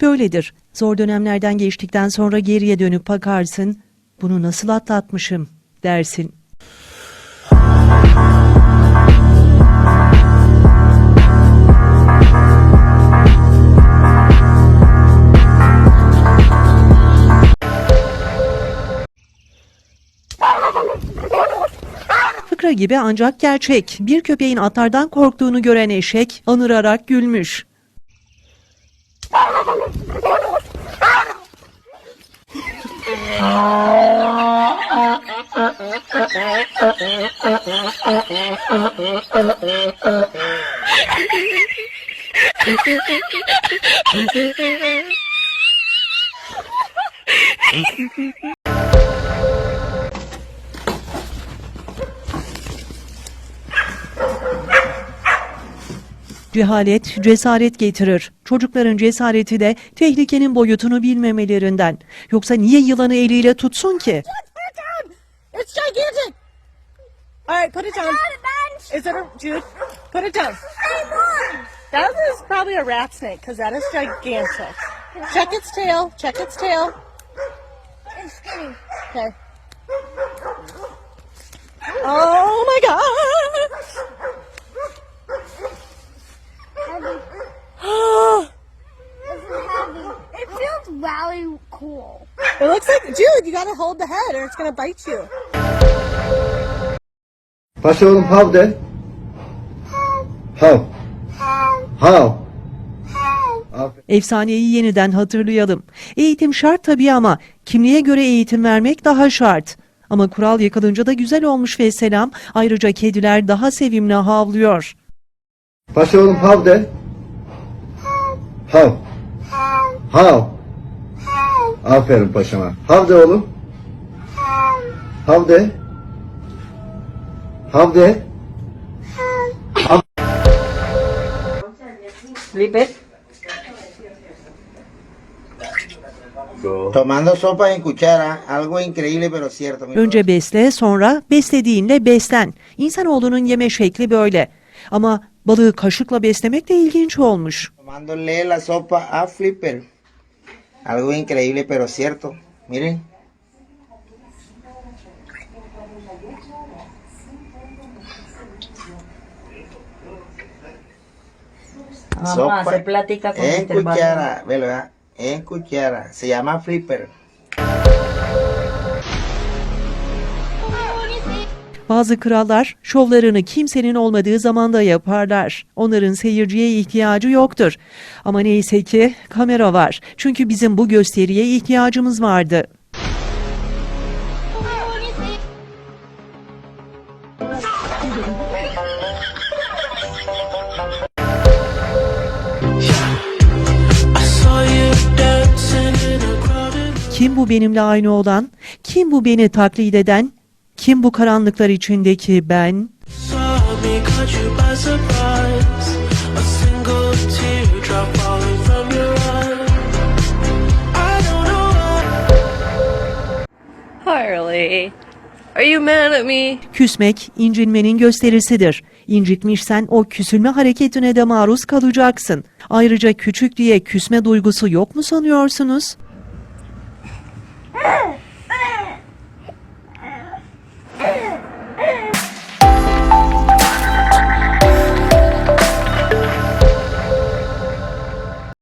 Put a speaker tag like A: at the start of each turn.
A: böyledir. Zor dönemlerden geçtikten sonra geriye dönüp bakarsın. Bunu nasıl atlatmışım dersin. Fıkra gibi ancak gerçek. Bir köpeğin atlardan korktuğunu gören eşek anırarak gülmüş. Mm-hmm. Cehalet cesaret getirir. Çocukların cesareti de tehlikenin boyutunu bilmemelerinden. Yoksa niye yılanı eliyle tutsun ki?
B: Put it down. It's gigantic. All right, put it down. Is it a Jude? Put it down. That is probably a rat snake because that is gigantic. Check its tail. Check its tail.
C: It's skinny.
B: Okay. Oh my gosh!
C: Cool.
B: It looks like Jude. You gotta hold the head, or it's gonna bite you.
D: Paşa oğlum hav de. Hav. Hav. Aferin.
A: Efsaneyi yeniden hatırlayalım. Eğitim şart tabii ama kimliğe göre eğitim vermek daha şart. Ama kural yıkılınca da güzel olmuş ve selam. Ayrıca kediler daha sevimli havlıyor.
D: Paşa oğlum hav de. Hav. Hav. Aferin paşama. Hav de oğlum. Hav de. Hav de.
E: Tomando sopa en cuchara, algo increíble pero cierto.
A: Önce besle sonra beslediğinle beslen. İnsanoğlunun yeme şekli böyle. Ama balığı kaşıkla beslemek de ilginç olmuş.
E: Tomándole la sopa a Flipper. Algo increíble pero cierto. Miren.
F: Vamos a hacer plática con
E: en cuchara, ¿verdad? En cuchara. Se llama Flipper.
A: Bazı krallar şovlarını kimsenin olmadığı zamanda yaparlar. Onların seyirciye ihtiyacı yoktur. Ama neyse ki kamera var. Çünkü bizim bu gösteriye ihtiyacımız vardı. Kim bu benimle aynı olan? Kim bu beni taklit eden? Kim bu karanlıklar içindeki ben?
G: saw me, caught you by surprise. A single teardrop falling from your eye. I don't know why.
H: Harley, are you mad at me?
A: Küsmek, incinmenin gösterisidir. İncitmişsen o küsülme hareketine de maruz kalacaksın. Ayrıca küçük diye küsme duygusu yok mu sanıyorsunuz?